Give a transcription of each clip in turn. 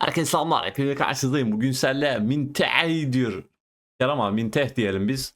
Herkese selamlar. Hepinize karşınızdayım. Bugün senle Minteh diyor. Kerem abi Minteh diyelim biz.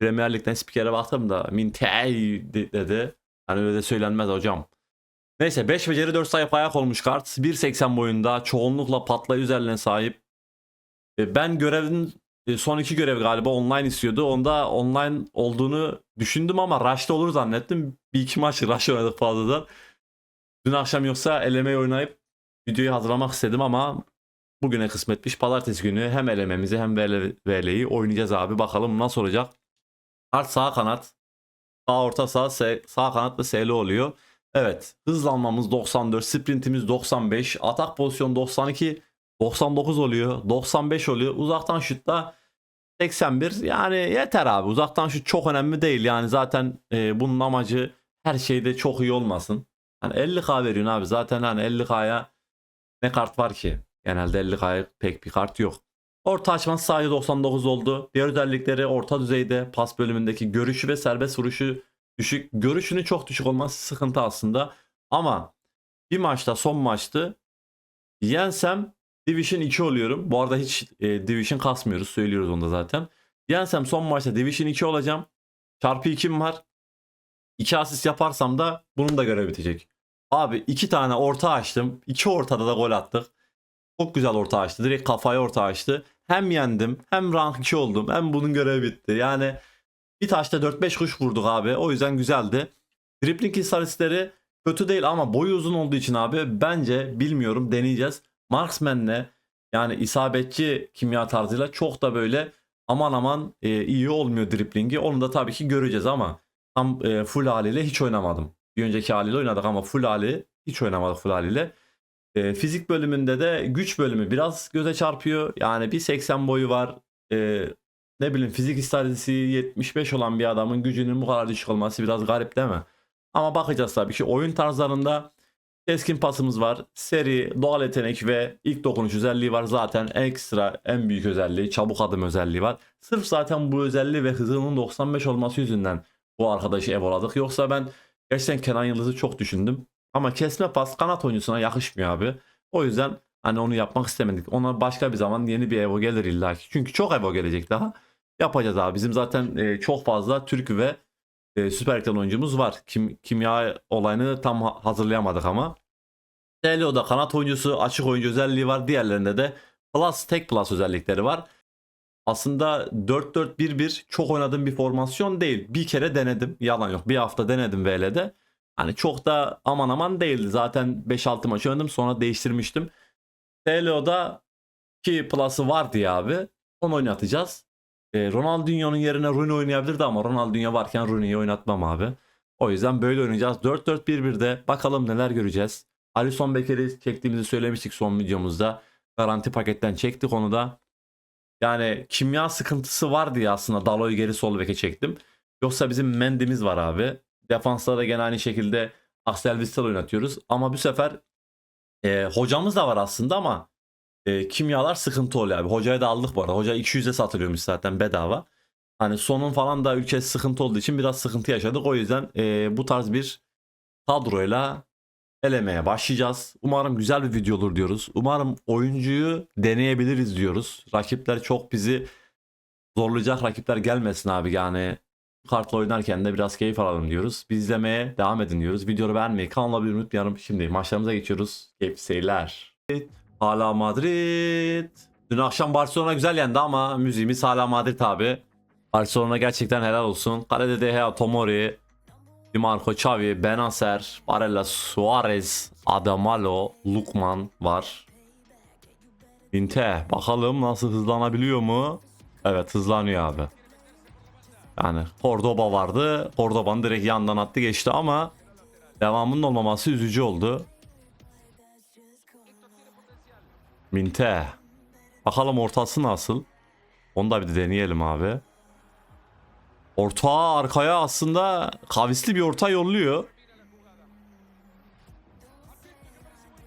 Premier Lig'den spikere baktım da Minteh de- dedi. Hani öyle de söylenmez hocam. Neyse 5 beceri 4 sayfa ayak olmuş kart. 1.80 boyunda çoğunlukla patlayı üzerine sahip. E, Ben görevin e, son iki görev galiba online istiyordu. Onda online olduğunu düşündüm ama Rush'ta olur zannettim. Bir iki maç Rush oynadık fazladan. Dün akşam yoksa elemeyi oynayıp videoyu hazırlamak istedim ama bugüne kısmetmiş. Pazartesi günü hem elememizi hem VL VL'yi oynayacağız abi. Bakalım nasıl olacak. Kart sağ kanat. Sağ orta sağ, sağ kanat ve SL oluyor. Evet. Hızlanmamız 94. Sprintimiz 95. Atak pozisyonu 92. 99 oluyor. 95 oluyor. Uzaktan şutta 81. Yani yeter abi. Uzaktan şut çok önemli değil. Yani zaten e, bunun amacı her şeyde çok iyi olmasın. Hani 50k veriyorsun abi. Zaten hani 50k'ya ne kart var ki? Genelde 50k'ya pek bir kart yok. Orta açması sadece 99 oldu. Diğer özellikleri orta düzeyde pas bölümündeki görüşü ve serbest vuruşu düşük. Görüşünün çok düşük olması sıkıntı aslında. Ama bir maçta son maçtı. Yensem Division 2 oluyorum. Bu arada hiç e, Division kasmıyoruz. Söylüyoruz onu da zaten. Yensem son maçta Division 2 olacağım. Çarpı 2'm var. 2 asist yaparsam da bunun da görevi bitecek. Abi iki tane orta açtım. İki ortada da gol attık. Çok güzel orta açtı. Direkt kafaya orta açtı. Hem yendim hem rank 2 oldum hem bunun görevi bitti. Yani bir taşta 4-5 kuş vurduk abi. O yüzden güzeldi. Dribbling istatistikleri kötü değil ama boyu uzun olduğu için abi bence bilmiyorum deneyeceğiz. Marksman'le yani isabetçi kimya tarzıyla çok da böyle aman aman e, iyi olmuyor driblingi. Onu da tabii ki göreceğiz ama tam e, full haliyle hiç oynamadım. Bir önceki haliyle oynadık ama full hali hiç oynamadık full haliyle. E, fizik bölümünde de güç bölümü biraz göze çarpıyor. Yani bir 80 boyu var. E, ne bileyim fizik istatistiği 75 olan bir adamın gücünün bu kadar düşük olması biraz garip değil mi? Ama bakacağız tabii ki oyun tarzlarında keskin pasımız var. Seri, doğal yetenek ve ilk dokunuş özelliği var. Zaten ekstra en büyük özelliği çabuk adım özelliği var. Sırf zaten bu özelliği ve hızının 95 olması yüzünden bu arkadaşı evoladık. Yoksa ben gerçekten Kenan Yıldız'ı çok düşündüm. Ama kesme pas kanat oyuncusuna yakışmıyor abi. O yüzden hani onu yapmak istemedik. Ona başka bir zaman yeni bir Evo gelir illa ki. Çünkü çok Evo gelecek daha. Yapacağız abi. Bizim zaten e, çok fazla Türk ve e, Süper Lig'den oyuncumuz var. Kim, kimya olayını tam ha- hazırlayamadık ama. Delio'da kanat oyuncusu, açık oyuncu özelliği var. Diğerlerinde de plus, tek plus özellikleri var. Aslında 4-4-1-1 çok oynadığım bir formasyon değil. Bir kere denedim. Yalan yok. Bir hafta denedim VL'de. Hani çok da aman aman değildi. Zaten 5-6 maç oynadım sonra değiştirmiştim. TLO'da ki plus'ı vardı ya abi. Onu oynatacağız. E, Ronaldinho'nun yerine Rooney oynayabilirdi ama Ronaldinho varken Rooney'i oynatmam abi. O yüzden böyle oynayacağız. 4-4-1-1'de bakalım neler göreceğiz. Alisson Beker'i çektiğimizi söylemiştik son videomuzda. Garanti paketten çektik onu da. Yani kimya sıkıntısı vardı ya aslında Dalo'yu geri sol beke çektim. Yoksa bizim Mendy'miz var abi. Defanslara da gene aynı şekilde Axel Witsel oynatıyoruz. Ama bu sefer e, hocamız da var aslında ama e, kimyalar sıkıntı oluyor abi. Hocayı da aldık bu arada. Hoca 200'e satılıyormuş zaten bedava. Hani sonun falan da ülkesi sıkıntı olduğu için biraz sıkıntı yaşadık. O yüzden e, bu tarz bir kadroyla elemeye başlayacağız. Umarım güzel bir video olur diyoruz. Umarım oyuncuyu deneyebiliriz diyoruz. Rakipler çok bizi zorlayacak rakipler gelmesin abi. Yani kartla oynarken de biraz keyif alalım diyoruz. Biz izlemeye devam edin diyoruz. Videoyu beğenmeyi, kanala abone unutmayalım. Şimdi maçlarımıza geçiyoruz. Keyifli seyirler. Hala Madrid. Dün akşam Barcelona güzel yendi ama müziğimiz hala Madrid abi. Barcelona gerçekten helal olsun. Kalede De Tomori, Marco, Xavi, Benacer, Barella, Suarez, Adamalo, Lukman var. Inte bakalım nasıl hızlanabiliyor mu? Evet hızlanıyor abi. Yani Cordoba vardı. Cordoba'nın direkt yandan attı geçti ama devamının olmaması üzücü oldu. Minte. Bakalım ortası nasıl? Onu da bir deneyelim abi. Orta arkaya aslında kavisli bir orta yolluyor.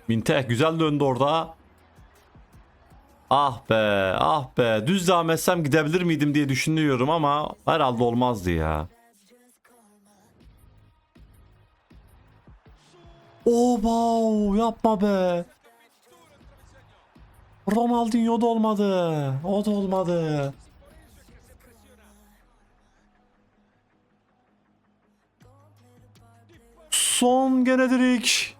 Minte güzel döndü orada. Ah be ah be düz devam etsem gidebilir miydim diye düşünüyorum ama herhalde olmazdı ya. Wow yapma be. Ronaldinho da olmadı. O da olmadı. Son gene Drik.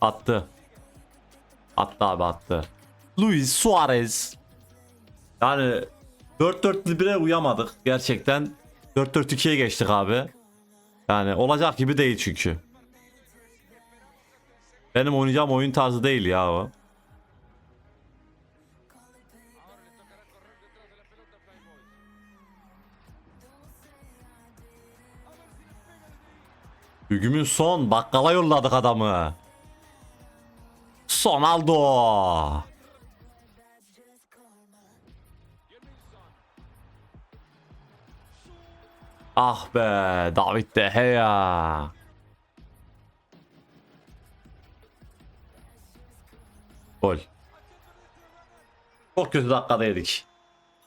Attı. Attı abi attı. Luis Suarez. Yani 4-4-1'e uyamadık gerçekten. 4-4-2'ye geçtik abi. Yani olacak gibi değil çünkü. Benim oynayacağım oyun tarzı değil ya o. Hügümün son bakkala yolladık adamı. Sonaldo. Ah be David De Gea. Gol. Çok kötü dakikada yedik.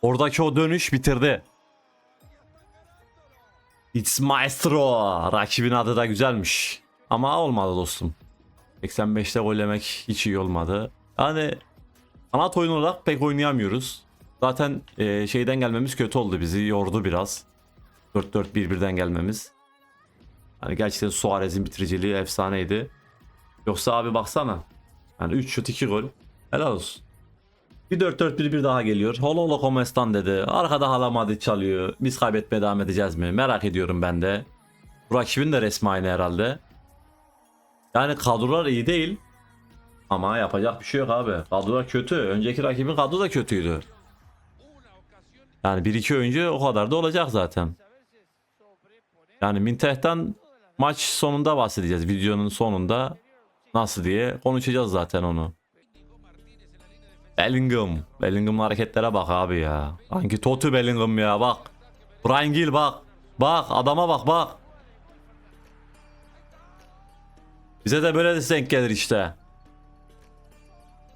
Oradaki o dönüş bitirdi. It's Maestro. Rakibin adı da güzelmiş. Ama olmadı dostum. 85'te gol yemek hiç iyi olmadı. Yani kanat oyunu olarak pek oynayamıyoruz. Zaten e, şeyden gelmemiz kötü oldu bizi yordu biraz. 4-4-1-1'den gelmemiz. Hani gerçekten Suarez'in bitiriciliği efsaneydi. Yoksa abi baksana. Yani 3 şut 2 gol. Helal olsun. Bir 4-4-1-1 daha geliyor. Holo holo como están dedi. Arkada Halamadi çalıyor. Biz kaybetmeye devam edeceğiz mi? Merak ediyorum ben de. Bu rakibin de resmi aynı herhalde. Yani kadrolar iyi değil. Ama yapacak bir şey yok abi. Kadrolar kötü. Önceki rakibin kadro da kötüydü. Yani 1-2 oyuncu o kadar da olacak zaten. Yani Minteh'ten maç sonunda bahsedeceğiz. Videonun sonunda nasıl diye konuşacağız zaten onu. Bellingham. Bellingham'ın hareketlere bak abi ya. Hangi Totu Bellingham ya bak. Brian Gill bak. Bak adama bak bak. Bize de böyle de denk gelir işte.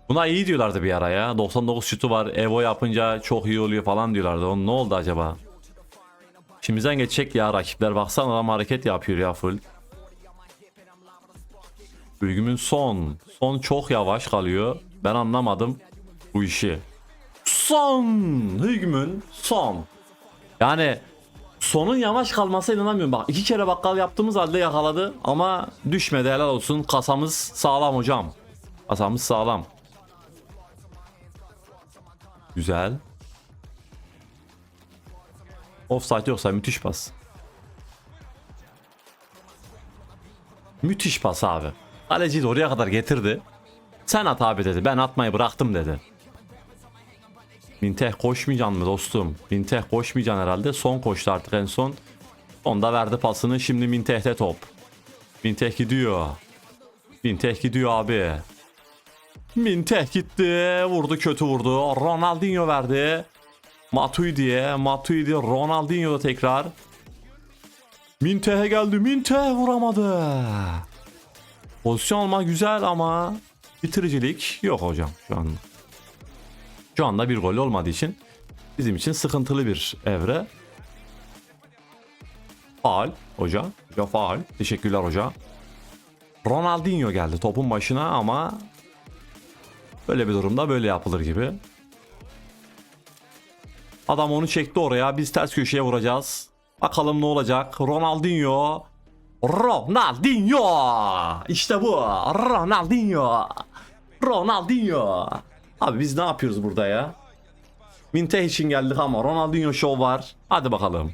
Buna iyi diyorlardı bir ara ya. 99 şutu var. Evo yapınca çok iyi oluyor falan diyorlardı. Onun ne oldu acaba? İçimizden geçecek ya rakipler. Baksana adam hareket yapıyor ya full. Bölümün son. Son çok yavaş kalıyor. Ben anlamadım bu işi. Son. Hügümün son. Yani sonun yavaş kalmasına inanamıyorum. Bak iki kere bakkal yaptığımız halde yakaladı. Ama düşmedi helal olsun. Kasamız sağlam hocam. Kasamız sağlam. Güzel. Offside yoksa müthiş pas. Müthiş pas abi. Kaleci de oraya kadar getirdi. Sen at abi dedi. Ben atmayı bıraktım dedi. Minteh koşmayacaksın mı dostum? Minteh koşmayacaksın herhalde. Son koştu artık en son. Onda verdi pasını. Şimdi Minteh'te top. Minteh gidiyor. Minteh gidiyor abi. Minteh gitti. Vurdu kötü vurdu. Ronaldinho verdi. Matuidi'ye. Matuidi Ronaldinho da tekrar. Minteh'e geldi. Minteh vuramadı. Pozisyon alma güzel ama bitiricilik yok hocam şu an. Şu anda bir gol olmadığı için bizim için sıkıntılı bir evre. Faal hoca. Hoca faal. Teşekkürler hoca. Ronaldinho geldi topun başına ama böyle bir durumda böyle yapılır gibi. Adam onu çekti oraya. Biz ters köşeye vuracağız. Bakalım ne olacak. Ronaldinho. Ronaldinho. İşte bu. Ronaldinho. Ronaldinho. Abi biz ne yapıyoruz burada ya? Minteh için geldik ama Ronaldinho show var. Hadi bakalım.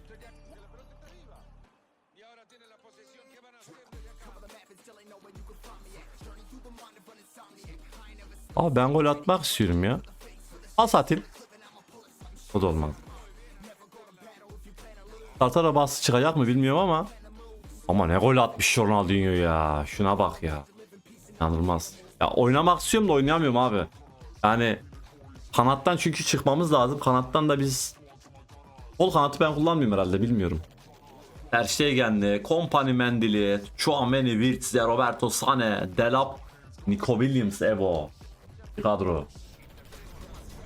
Abi ben gol atmak istiyorum ya. Pas atayım. O da olmaz. Tartara bası çıkacak mı bilmiyorum ama. Ama ne gol atmış Ronaldinho ya. Şuna bak ya. İnanılmaz. Ya oynamak istiyorum da oynayamıyorum abi. Yani kanattan çünkü çıkmamız lazım. Kanattan da biz Kol kanatı ben kullanmıyorum herhalde bilmiyorum. Ter Stegen'li, Kompany Mendili, Chouameni, Wirtz, Roberto Sane, Delap, Nico Williams, Evo. İyi kadro.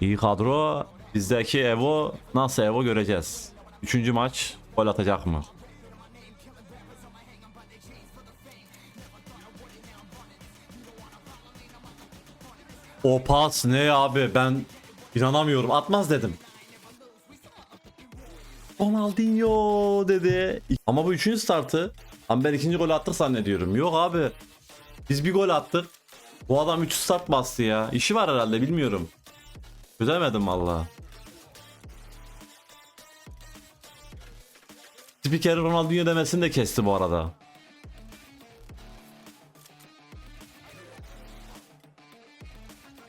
İyi kadro. Bizdeki Evo nasıl Evo göreceğiz. Üçüncü maç. Gol atacak mı? O pas ne abi ben inanamıyorum atmaz dedim. Ronaldinho dedi. Ama bu üçüncü startı. Ama ben ikinci gol attık zannediyorum. Yok abi. Biz bir gol attık. Bu adam 3 start bastı ya. İşi var herhalde bilmiyorum. Çözemedim valla. Spiker Ronaldinho demesini de kesti bu arada.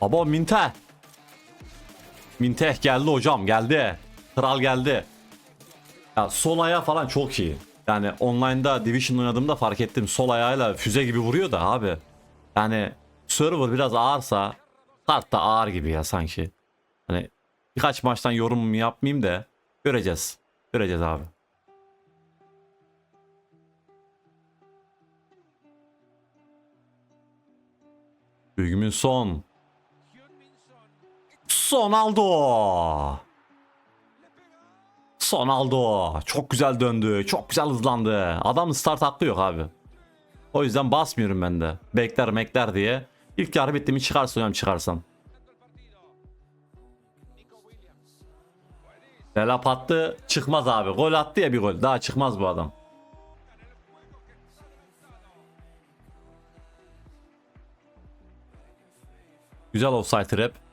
Baba Minte. Minte geldi hocam geldi. Kral geldi. Ya sol ayağı falan çok iyi. Yani online'da Division oynadığımda fark ettim. Sol ayağıyla füze gibi vuruyor da abi. Yani server biraz ağırsa kart da ağır gibi ya sanki. Hani birkaç maçtan yorum yapmayayım da göreceğiz. Göreceğiz abi. Bölümün son. Son aldı. Son aldı. Çok güzel döndü. Çok güzel hızlandı. Adam start hakkı yok abi. O yüzden basmıyorum ben de. Bekler mekler diye. İlk yarı bitti mi çıkarsın hocam çıkarsam. Delap attı çıkmaz abi. Gol attı ya bir gol. Daha çıkmaz bu adam. Güzel offside trap.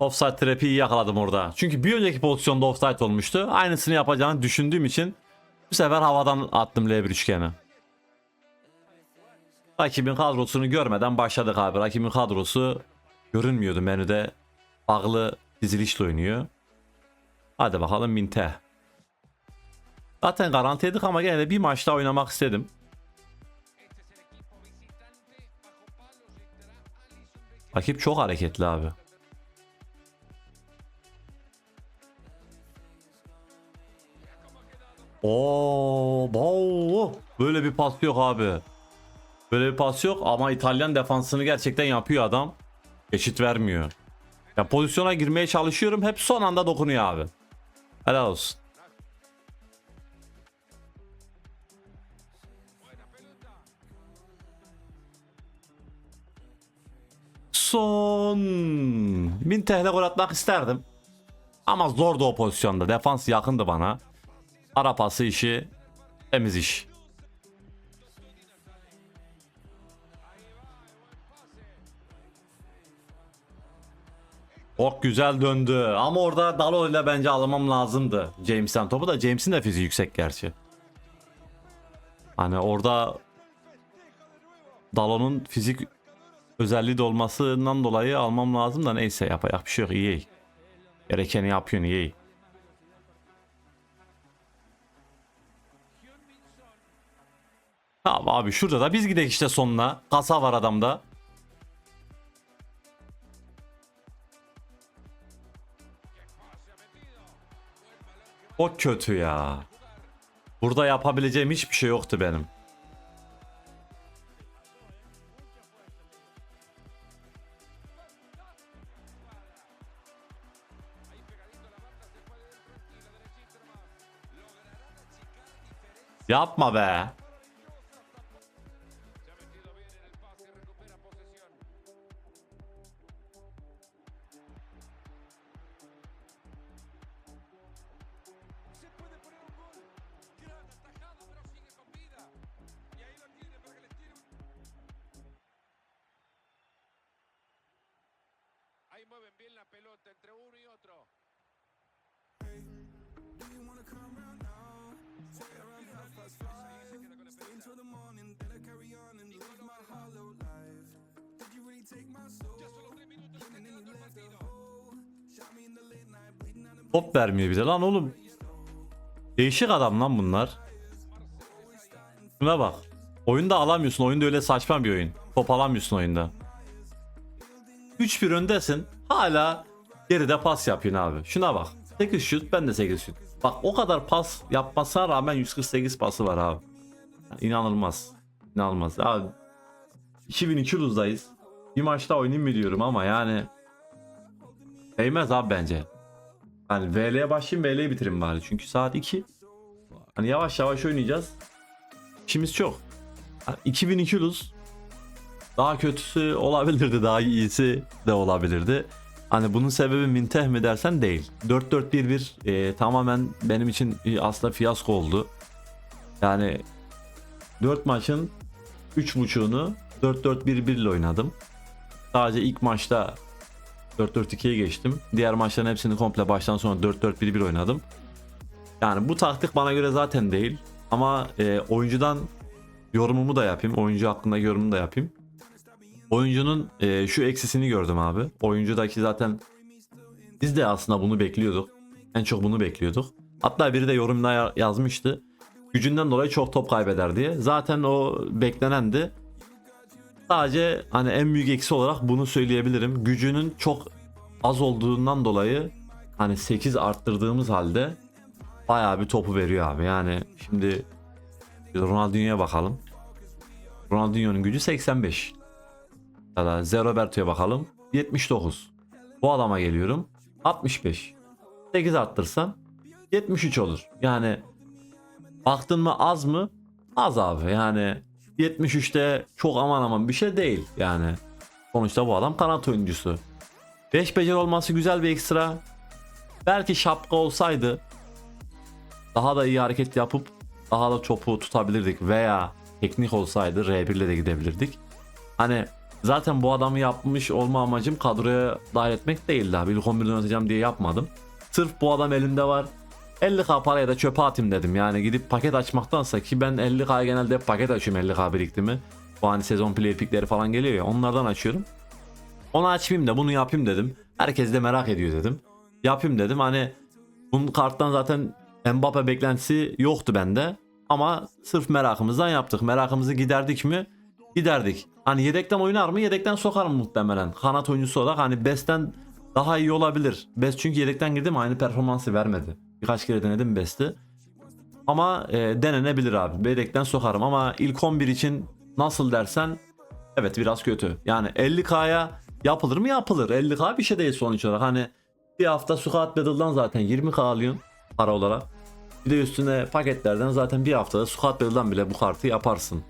Offside trap'i iyi yakaladım orada. Çünkü bir önceki pozisyonda offside olmuştu. Aynısını yapacağını düşündüğüm için bu sefer havadan attım L1 üçgeni. Rakibin kadrosunu görmeden başladık abi. Rakibin kadrosu görünmüyordu menüde. Bağlı dizilişle oynuyor. Hadi bakalım Minte. Zaten garantiydik ama gene de bir maçta oynamak istedim. Rakip çok hareketli abi. Oo, bow. Böyle bir pas yok abi. Böyle bir pas yok ama İtalyan defansını gerçekten yapıyor adam. Eşit vermiyor. Ya pozisyona girmeye çalışıyorum hep son anda dokunuyor abi. Helal olsun. Son. Bin TL gol atmak isterdim. Ama zordu o pozisyonda. Defans yakındı bana. Ara pası işi temiz iş. Çok güzel döndü. Ama orada Dalo ile bence almam lazımdı. James'ten topu da James'in de fiziği yüksek gerçi. Hani orada Dalo'nun fizik özelliği de olmasından dolayı almam lazım da neyse yapacak bir şey yok iyi. Gerekeni yapıyorsun iyi. Tamam abi şurada da biz gidelim işte sonuna. Kasa var adamda. O kötü ya. Burada yapabileceğim hiçbir şey yoktu benim. Yapma be. Top vermiyor bize lan oğlum. Değişik adam lan bunlar. Şuna bak. Oyunda alamıyorsun. Oyunda öyle saçma bir oyun. Top alamıyorsun oyunda. 3-1 öndesin. Hala geride pas yapıyorsun abi. Şuna bak. 8 şut ben de 8 şut. Bak o kadar pas yapmasına rağmen 148 pası var abi. İnanılmaz. İnanılmaz. Abi 2200'dayız. Bir maçta oynayayım mı diyorum ama yani değmez abi bence. Yani VL'ye başlayayım VL'yi bitireyim bari. Çünkü saat 2. Hani yavaş yavaş oynayacağız. İşimiz çok. Yani 2200 luz. Daha kötüsü olabilirdi. Daha iyisi de olabilirdi. Hani bunun sebebi Minteh mi dersen değil. 4-4-1-1 e, tamamen benim için aslında fiyasko oldu. Yani 4 maçın 3.5'unu 4-4-1-1 ile oynadım. Sadece ilk maçta 4-4-2'ye geçtim. Diğer maçların hepsini komple baştan sona 4-4-1-1 oynadım. Yani bu taktik bana göre zaten değil. Ama e, oyuncudan yorumumu da yapayım. Oyuncu hakkında yorumumu da yapayım. Oyuncunun e, şu eksisini gördüm abi. Oyuncudaki zaten biz de aslında bunu bekliyorduk. En çok bunu bekliyorduk. Hatta biri de yorumda ya- yazmıştı. Gücünden dolayı çok top kaybeder diye. Zaten o beklenendi. Sadece hani en büyük eksi olarak bunu söyleyebilirim. Gücünün çok az olduğundan dolayı hani 8 arttırdığımız halde bayağı bir topu veriyor abi. Yani şimdi Ronaldinho'ya bakalım. Ronaldinho'nun gücü 85. Ya da Zé Roberto'ya bakalım. 79. Bu adama geliyorum. 65. 8 arttırsan 73 olur. Yani baktın mı az mı? Az abi. Yani 73'te çok aman aman bir şey değil. Yani sonuçta bu adam kanat oyuncusu. 5 beceri olması güzel bir ekstra. Belki şapka olsaydı daha da iyi hareket yapıp daha da topu tutabilirdik veya teknik olsaydı R1 ile de gidebilirdik. Hani zaten bu adamı yapmış olma amacım kadroya dahil etmek değildi abi. İlk 11'den oynatacağım diye yapmadım. Sırf bu adam elimde var. 50k paraya da çöpe atayım dedim. Yani gidip paket açmaktansa ki ben 50k genelde paket açıyorum 50k biriktirimi. Bu hani sezon player pickleri falan geliyor ya onlardan açıyorum. Onu açmayayım da bunu yapayım dedim. Herkes de merak ediyor dedim. Yapayım dedim hani bunun karttan zaten Mbappe beklentisi yoktu bende. Ama sırf merakımızdan yaptık. Merakımızı giderdik mi? Giderdik. Hani yedekten oynar mı? Yedekten sokarım muhtemelen. Kanat oyuncusu olarak hani Best'ten daha iyi olabilir. Best çünkü yedekten girdi mi aynı performansı vermedi. Birkaç kere denedim Best'i. Ama e, denenebilir abi. Yedekten sokarım ama ilk 11 için nasıl dersen evet biraz kötü. Yani 50k'ya yapılır mı? Yapılır. 50k bir şey değil sonuç olarak. Hani bir hafta Squad Battle'dan zaten 20k alıyorsun para olarak. Bir de üstüne paketlerden zaten bir haftada Squad Battle'dan bile bu kartı yaparsın.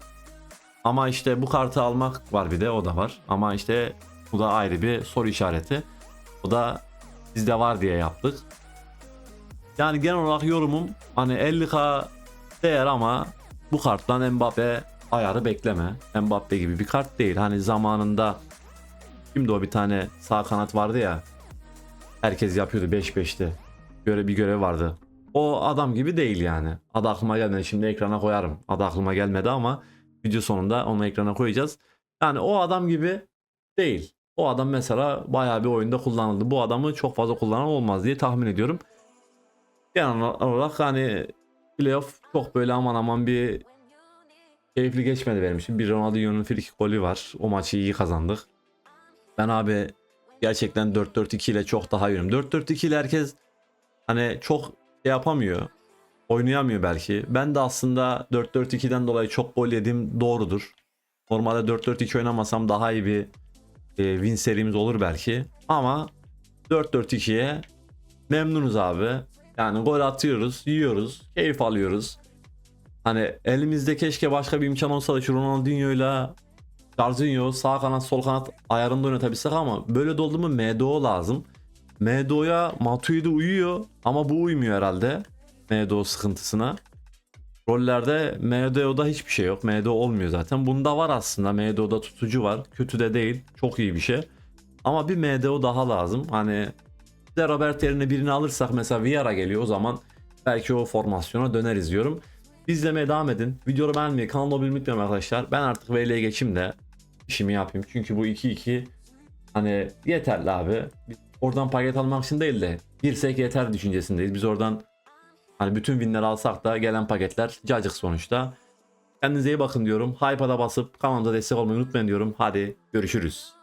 Ama işte bu kartı almak var bir de o da var. Ama işte bu da ayrı bir soru işareti. O da bizde var diye yaptık. Yani genel olarak yorumum hani 50k değer ama bu karttan Mbappe ayarı bekleme. Mbappe gibi bir kart değil. Hani zamanında şimdi o bir tane sağ kanat vardı ya. Herkes yapıyordu 5-5'te. Göre bir görev vardı. O adam gibi değil yani. Adı aklıma gelmedi. Şimdi ekrana koyarım. Adı aklıma gelmedi ama video sonunda onu ekrana koyacağız. Yani o adam gibi değil. O adam mesela bayağı bir oyunda kullanıldı. Bu adamı çok fazla kullanan olmaz diye tahmin ediyorum. Genel olarak hani playoff çok böyle aman aman bir keyifli geçmedi benim için. Bir Ronaldinho'nun frikik golü var. O maçı iyi kazandık. Ben abi gerçekten 4-4-2 ile çok daha iyiyim. 4-4-2 ile herkes hani çok şey yapamıyor. Oynayamıyor belki. Ben de aslında 4-4-2'den dolayı çok gol yedim doğrudur. Normalde 4-4-2 oynamasam daha iyi bir e, win serimiz olur belki. Ama 4-4-2'ye memnunuz abi. Yani gol atıyoruz, yiyoruz, keyif alıyoruz. Hani elimizde keşke başka bir imkan olsa da şu Ronaldinho'yla Jarzinho sağ kanat sol kanat ayarında oynatabilsek ama böyle doldu mu MDO lazım. MDO'ya Matuidi uyuyor ama bu uymuyor herhalde. MDO sıkıntısına. Rollerde MDO'da hiçbir şey yok. MDO olmuyor zaten. Bunda var aslında. MDO'da tutucu var. Kötü de değil. Çok iyi bir şey. Ama bir MDO daha lazım. Hani de Robert yerine birini alırsak mesela Vieira geliyor o zaman belki o formasyona döneriz diyorum. İzlemeye devam edin. Videoyu beğenmeyi, kanalı abone unutmayın arkadaşlar. Ben artık VL'ye geçeyim de işimi yapayım. Çünkü bu 2-2 hani yeterli abi. Biz oradan paket almak için değil de girsek yeter düşüncesindeyiz. Biz oradan hani bütün winleri alsak da gelen paketler cacık sonuçta. Kendinize iyi bakın diyorum. Hype'a da basıp kanalda destek olmayı unutmayın diyorum. Hadi görüşürüz.